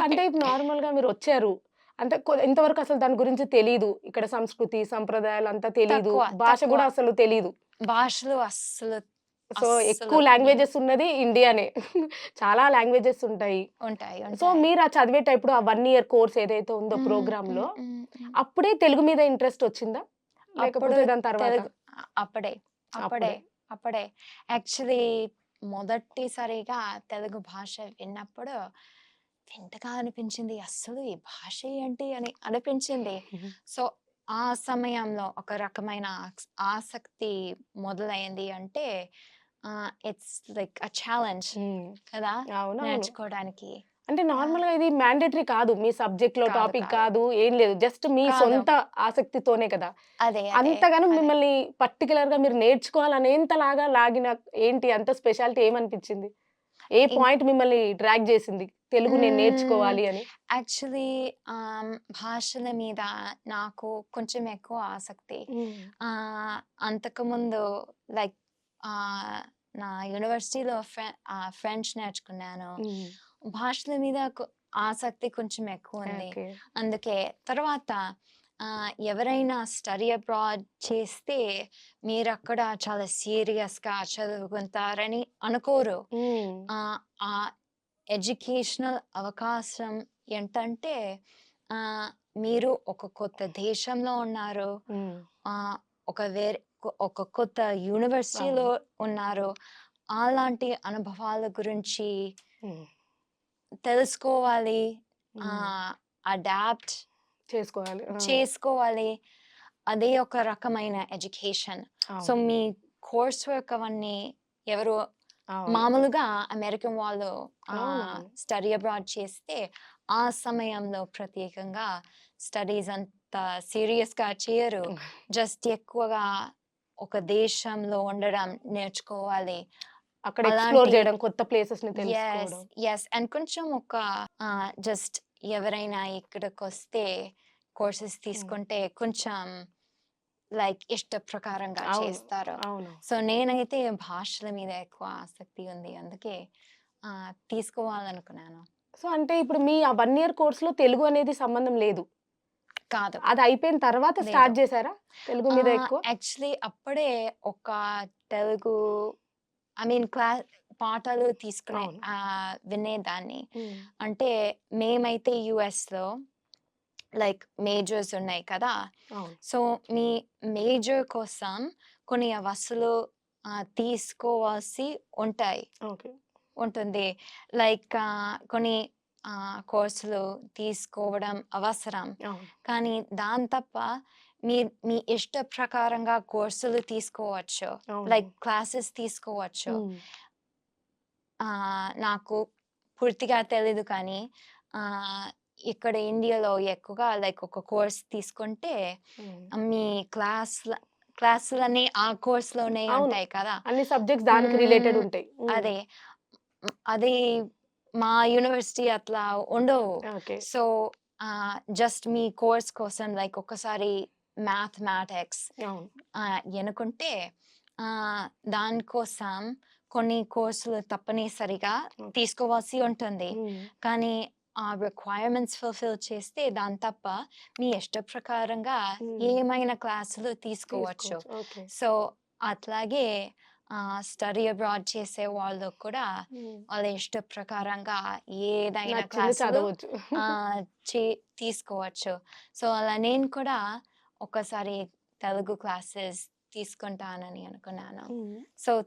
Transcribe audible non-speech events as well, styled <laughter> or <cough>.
అంటే ఇప్పుడు <laughs> నార్మల్‌గా మీరు వచ్చారు. అంటే ఇంతవరకు అసలు దాని గురించి తెలీదు. ఇక్కడ సంస్కృతి, సంప్రదాయాలు అంతా. తక్కువ. భాష. గూడా అసలు తెలీదు. భాషలు అస్సలు సో, ఎక్కువ లాంగ్వేజెస్ ఉన్నది ఇండియానే. <laughs> చాలా లాంగ్వేజెస్ ఉంటాయి. ఉంటాయి. సో. మీరు ఆ చదివేటప్పుడు ఆ 1 ఇయర్ కోర్స్ ఏదైతే ఉందో. హ్మ్. హ్మ్. అప్పుడే తెలుగు మీద ఇంట్రెస్ట్ వచ్చిందా? లేకపోతే దాని తర్వాత? అప్పుడే. అప్పుడే. అప్పుడే. యాక్చువల్లీ మొదటిసారిగా తెలుగు భాష విన్నప్పుడు వింతగా అనిపించింది. అస్సలు ఈ భాష ఏంటి అని అనిపించింది. సో, ఆ సమయంలో ఒక రకమైన ఆసక్తి మొదలైంది అంటే ఇట్స్ లైక్ అ ఛాలెంజ్. కదా! నేర్చుకోవడానికి. అంటే ఆ! నార్మల్‌గా ఇది మ్యాండేటరీ కాదు. మీ సబ్జెక్ట్‌లో కాదు. టాపిక్ కాదు. ఏం లేదు. జస్ట్ మీ. సొంత ఆసక్తితోనే కదా! అదే. అంతగానం. మిమ్మల్ని పర్టిక్యులర్‌గా మీరు నేర్చుకోవాలనేంతలాగా లాగిన ఏంటి అంత స్పెషాలిటీ ఏమనిపించింది? ఏ పాయింట్ మిమ్మల్ని డ్రాగ్ చేసింది? తెలుగు నేను. నేర్చుకోవాలి అని? యాక్చువల్లీ భాషల మీద నాకు కొంచెం ఎక్కువ ఆసక్తి. అంతకుముందు లైక్ నా యూనివర్సిటీలో ఫ్రెంచ్ నేర్చుకున్నాను. భాషల మీద ఆసక్తి కొంచెం ఎక్కువుంది. ఓకే. అందుకే తర్వాత ఎవరైనా స్టడీ అబ్రాడ్ చేస్తే మీరక్కడ చాలా సీరియస్‌గా చదువుకుంటారని అనుకోరు. ఆ ఎడ్యుకేషనల్ అవకాశం ఏంటంటే మీరు ఒక కొత్త దేశంలో ఉన్నారు. ఒక వేరే ఒక కొత్త యూనివర్సిటీలో. ఉన్నారు. అలాంటి అనుభవాల గురించి. తెలుసుకోవాలి. అడాప్ట్ చేసుకోవాలి. చేసుకోవాలి. అదే ఒక రకమైన ఎడ్యుకేషన్. సో. మీ కోర్స్ వర్క్ అవన్నీ ఎవరు. మామూలుగా అమెరికన్ వాళ్ళు. స్టడీ అబ్రాడ్ చేస్తే ఆ సమయంలో ప్రత్యేకంగా స్టడీస్ అంత సీరియస్‌గా చేయరు. <laughs> జస్ట్ ఎక్కువగా ఒక దేశంలో ఉండడం నేర్చుకోవాలి. అక్కడ ఎక్స్‌ప్లోర్ చేయడం. కొత్త ప్లేసెస్‌ని యెస్. తెలుసుకోవడం. అండ్ కొంచెం ఒక జస్ట్ ఎవరైనా ఇక్కడికొస్తే కోర్సెస్ హ్మ్. తీసుకుంటే కొంచెం లైక్ ఇష్ట ప్రకారంగా. చేస్తారు. సో, నేనైతే భాషల మీద ఎక్కువ ఆసక్తి ఉంది. అందుకే తీసుకోవాలనుకున్నాను. సో, అంటే ఇప్పుడు మీ ఆ 1 ఇయర్ కోర్స్‌లో తెలుగు అనేది సంబంధం లేదు. కాదు. అది అయిపోయిన తర్వాత. స్టార్ట్ చేసారా? తెలుగు మీద ఎక్కువ? యాక్చువల్లీ అప్పుడే ఒక తెలుగు ఐ మీన్ క్లా పాఠాలు తీసుకునే వినేదాన్ని. అంటే మేమైతే యూఎస్‌లో లైక్ మేజర్స్ ఉన్నాయి కదా! సో, మీ మేజర్ కోసం కొన్ని అవసలు ఆహ్, తీసుకోవాల్సి ఉంటాయి. ఉంటుంది. లైక్ కొన్ని కోర్సులు తీసుకోవడం అవసరం. కానీ దాని తప్ప మీ మీ ఇష్ట ప్రకారంగా కోర్సులు తీసుకోవచ్చు. లైక్. క్లాసెస్ తీసుకోవచ్చు. నాకు పూర్తిగా తెలీదు కానీ ఇక్కడ ఇండియాలో ఎక్కువగా లైక్ ఒక కోర్స్ తీసుకుంటే. మీ క్లాస్‌ల క్లాసులన్నీ ఆ కోర్స్‌లోనే అవును. ఉంటాయి కదా! అన్ని సబ్జెక్ట్స్ దానికి రిలేటెడ్. ఉంటాయి. అదే. అది మా యూనివర్సిటీ అట్లా ఉండవు. ఓకే. సో, జస్ట్ మీ కోర్స్ కోసం లైక్ ఒక్కసారి మ్యాథమెటిక్స్ ఎనుకుంటే దానికోసం కొన్ని కోర్సులు తప్పనిసరిగా. తీసుకోవాల్సి ఉంటుంది. కానీ ఆ రిక్వైర్మెంట్స్ ఫుల్‌ఫిల్ చేస్తే దాని తప్ప మీ ఇష్ట ప్రకారంగా. ఏమైనా క్లాసులు తీసుకోవచ్చు. సో, అట్లాగే స్టడీ అబ్రాడ్ చేసే వాళ్ళు కూడా. వాళ్ళ ఇష్ట ప్రకారంగా ఏదైనా చే తీసుకోవచ్చు. సో, అలా నేను కూడా ఒకసారి తెలుగు క్లాసెస్ తీసుకుంటానని అనుకున్నాను. సో,